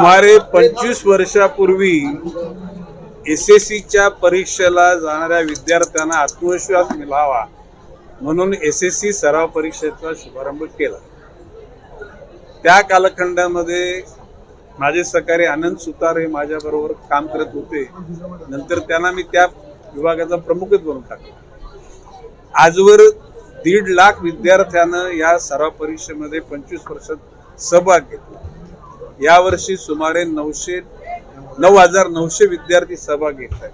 सुमारे पंचवीस वर्षापूर्वी एस एस सीच्या परीक्षेला जाणाऱ्या विद्यार्थ्यांना आत्मविश्वास मिळावा म्हणून एस एस सी सराव परीक्षेचा शुभारंभ केला. त्या कालखंडामध्ये माझे सहकारी आनंद सुतार हे माझ्याबरोबर काम करत होते. नंतर त्यांना मी त्या विभागाचा प्रमुखच बनून टाकला. आजवर दीड लाख विद्यार्थ्यानं या सराव परीक्षेमध्ये पंचवीस वर्षात सहभाग घेतला. यावर्षी सुमारे नऊशे नऊ हजार नऊशे विद्यार्थी सहभाग घेत आहेत.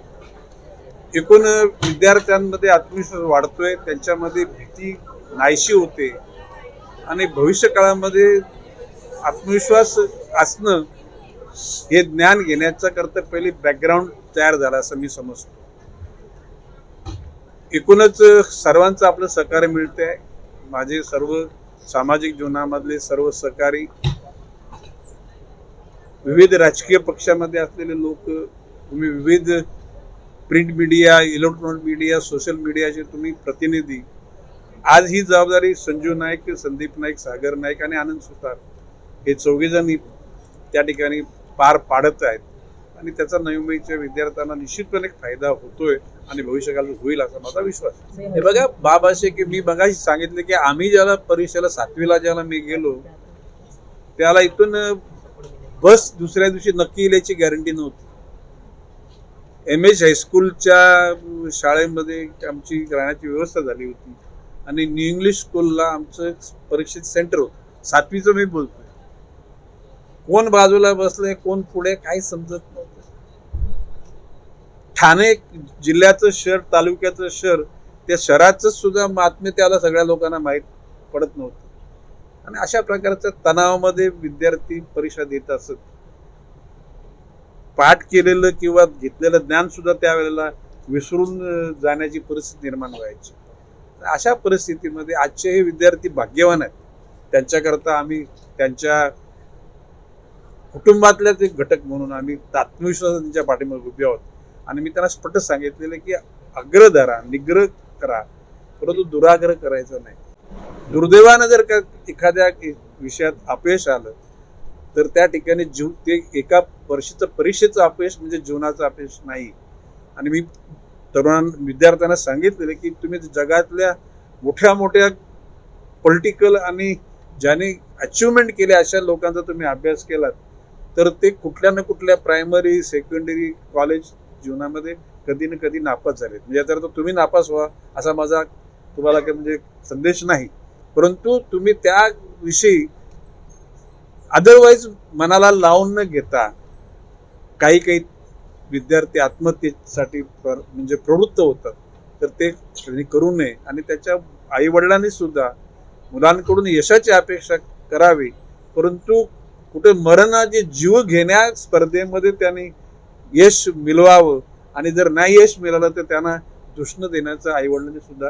एकूण विद्यार्थ्यांमध्ये आत्मविश्वास वाढतोय त्यांच्यामध्ये भीती नाहीशी होते आणि भविष्य काळामध्ये आत्मविश्वास असणं हे ज्ञान घेण्याचा करता पहिले बॅकग्राऊंड तयार झाला असं मी समजतो. एकूणच सर्वांचं आपलं सहकार्य मिळते आहे माझे सर्व सामाजिक जीवनामधले सर्व सहकारी विविध राजकीय पक्षामध्ये असलेले लोक तुम्ही विविध print media electronic media social मीडियाचे तुम्ही प्रतिनिधी. आज ही जबाबदारी संजू नाईक संदीप नाईक सागर नाईक आणि आनंद सुतार हे चौघेजण त्या ठिकाणी पार पाडत आहेत. आणि त्याचा नवमीच्या विद्यार्थ्यांना निश्चितपणे फायदा होतोय आणि भविष्यकाळात होईल असा माझा विश्वास हे बघा बाब असे की मी बघा सांगितले की आम्ही ज्याला परीक्षेला सातवीला ज्याला मी गेलो त्याला इथून बस दुसऱ्या दिवशी नक्की येईल याची गॅरंटी नव्हती एम एच हायस्कूलच्या शाळेमध्ये आमची राहण्याची व्यवस्था झाली होती. आणि न्यू इंग्लिश स्कूलला आमचं परीक्षेत सेंटर होतं. सातवीचं मी बोलतोय. कोण बाजूला बसलंय कोण पुढे काही समजत नव्हतं. ठाणे जिल्ह्याचं शहर तालुक्याचं शहर त्या शहराचं सुद्धा बातमी त्याला सगळ्या लोकांना माहीत पडत नव्हतं. आणि अशा प्रकारच्या तणावामध्ये विद्यार्थी परीक्षा देत असत. पाठ केलेलं किंवा घेतलेलं ज्ञान सुद्धा त्यावेळेला विसरून जाण्याची परिस्थिती निर्माण व्हायची. अशा परिस्थितीमध्ये आजचे हे विद्यार्थी भाग्यवान आहेत. त्यांच्याकरता आम्ही त्यांच्या कुटुंबातल्याच एक घटक म्हणून आम्ही आत्मविश्वास त्यांच्या पाठीमागे उभे आहोत. आणि मी त्यांना स्पष्ट सांगितलेलं की अग्र धरा निग्रह करा. परंतु दुराग्रह करायचा नाही. दुर्दैवानं जर का एखाद्या विषयात अपयश आलं तर त्या ठिकाणी जीव ते एका वर्षीचं परीक्षेचं अपयश म्हणजे जीवनाचं अपयश नाही. आणि मी तरुणां विद्यार्थ्यांना सांगितलेलं की तुम्ही जगातल्या मोठ्या मोठ्या पॉलिटिकल आणि ज्याने अचिव्हमेंट केले अशा लोकांचा तुम्ही अभ्यास केलात तर ते कुठल्या ना कुठल्या प्रायमरी सेकंडरी कॉलेज जीवनामध्ये कधी ना कधी नापास झालेत. म्हणजे याचा अर्थ तुम्ही नापास व्हा असा माझा तुम्हाला काही म्हणजे संदेश नाही. परंतु तुम्ही त्याविषयी अदरवाईज मनाला लावून न घेता काही काही विद्यार्थी आत्महत्येसाठी प्र- म्हणजे प्रवृत्त होतात तर ते त्यांनी करू नये आणि त्याच्या आई वडिलांनी सुद्धा मुलांकडून यशाची अपेक्षा करावी परंतु कुठे मरणाचे जीव घेण्या स्पर्धेमध्ये त्यांनी यश मिळवावं आणि जर नाही यश मिळालं तर त्यांना दुष्ण देण्याचं आई वडिलांनी सुद्धा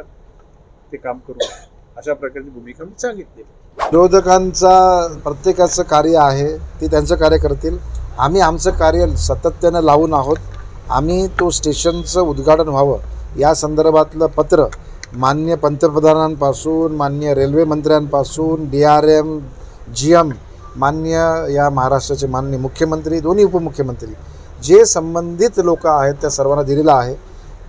ते काम करू नये. अशा प्रकारची भूमिका मी सांगितली. विरोधकांचा प्रत्येकाचं कार्य आहे ते त्यांचं कार्य करतील. आम्ही आमचं कार्य सातत्यानं लावून आहोत. आम्ही तो स्टेशनचं उद्घाटन व्हावं. या संदर्भातलं पत्र मान्य पंतप्रधानांपासून मान्य railway मंत्र्यांपासून D R M G M मान्य या महाराष्ट्राचे मान्य मुख्यमंत्री दोन्ही उपमुख्यमंत्री जे संबंधित लोक आहेत त्या सर्वांना दिलेलं आहे.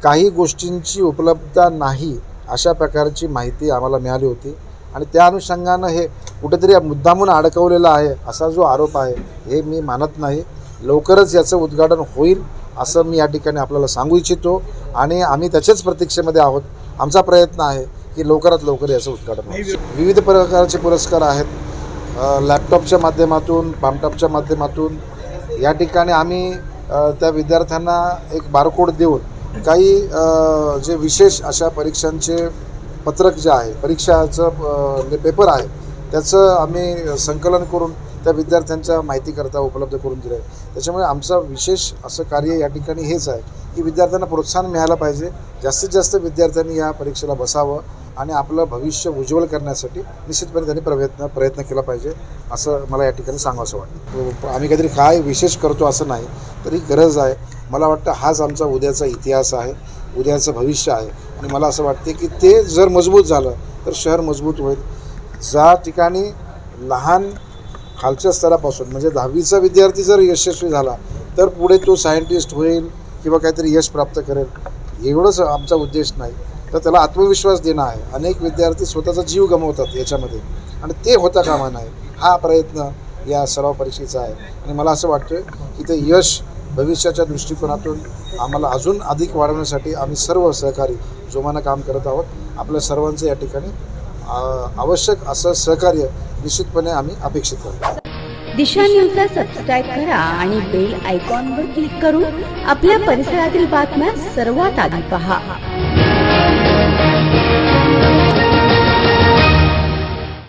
काही गोष्टींची उपलब्धता नाही अशा प्रकारची माहिती आम्हाला मिळाली होती. आणि त्या अनुषंगानं हे कुठेतरी मुद्दामून अडकवलेलं आहे असा जो आरोप आहे हे मी मानत नाही. लवकरच याचं उद्घाटन होईल असं मी या ठिकाणी आपल्याला सांगू इच्छितो. आणि आम्ही त्याच्याच प्रतीक्षेमध्ये आहोत. आमचा प्रयत्न आहे की लवकरात लवकर याचं उद्घाटन विविध प्रकारचे पुरस्कार आहेत. लॅपटॉपच्या माध्यमातून पामटॉपच्या माध्यमातून. या ठिकाणी आम्ही त्या विद्यार्थ्यांना एक बारकोड देऊन काही जे विशेष अशा परीक्षांचे पत्रक जे आहे परीक्षाचं जे पेपर आहे त्याचं आम्ही संकलन करून त्या विद्यार्थ्यांच्या माहितीकरता उपलब्ध करून दिलं आहे त्याच्यामुळे आमचं विशेष असं कार्य या ठिकाणी हेच आहे की विद्यार्थ्यांना प्रोत्साहन मिळायला पाहिजे. जास्तीत जास्त विद्यार्थ्यांनी या परीक्षेला बसावं. आणि आपलं भविष्य उज्ज्वल करण्यासाठी निश्चितपणे त्यांनी प्रयत्न प्रयत्न केला पाहिजे असं मला या ठिकाणी सांगावं वाटतं. आम्ही काहीतरी काय विशेष करतो असं नाही तरी गरज आहे. मला वाटतं हाच आमचा उद्याचा इतिहास आहे उद्याचं भविष्य आहे. आणि मला असं वाटते की ते जर मजबूत झालं तर शहर मजबूत होईल. ज्या ठिकाणी लहान खालच्या स्तरापासून म्हणजे दहावीचा विद्यार्थी जर यशस्वी झाला तर पुढे तो सायंटिस्ट होईल किंवा काहीतरी यश प्राप्त करेल. एवढंच आमचा उद्देश नाही. तर त्याला आत्मविश्वास देणं आहे. अनेक विद्यार्थी स्वतःचा जीव गमवतात याच्यामध्ये. आणि ते होता कामा नये हा प्रयत्न या सराव परीक्षेचा आहे. आणि मला असं वाटतं की ते यश भविष्याच्या दृष्टिकोनातून आम्हाला अजून अधिक वाढवण्यासाठी आम्ही सर्व सहकारी जोमानं काम करत आहोत. आपल्या सर्वांचं या ठिकाणी आवश्यक असं सहकार्य निश्चितपणे आम्ही अपेक्षित करतो. दिशा न्यूजला सबस्क्राईब करा आणि बेल आयकॉनवर क्लिक करून आपल्या परिसरातील बातम्या सर्वात आधी पहा.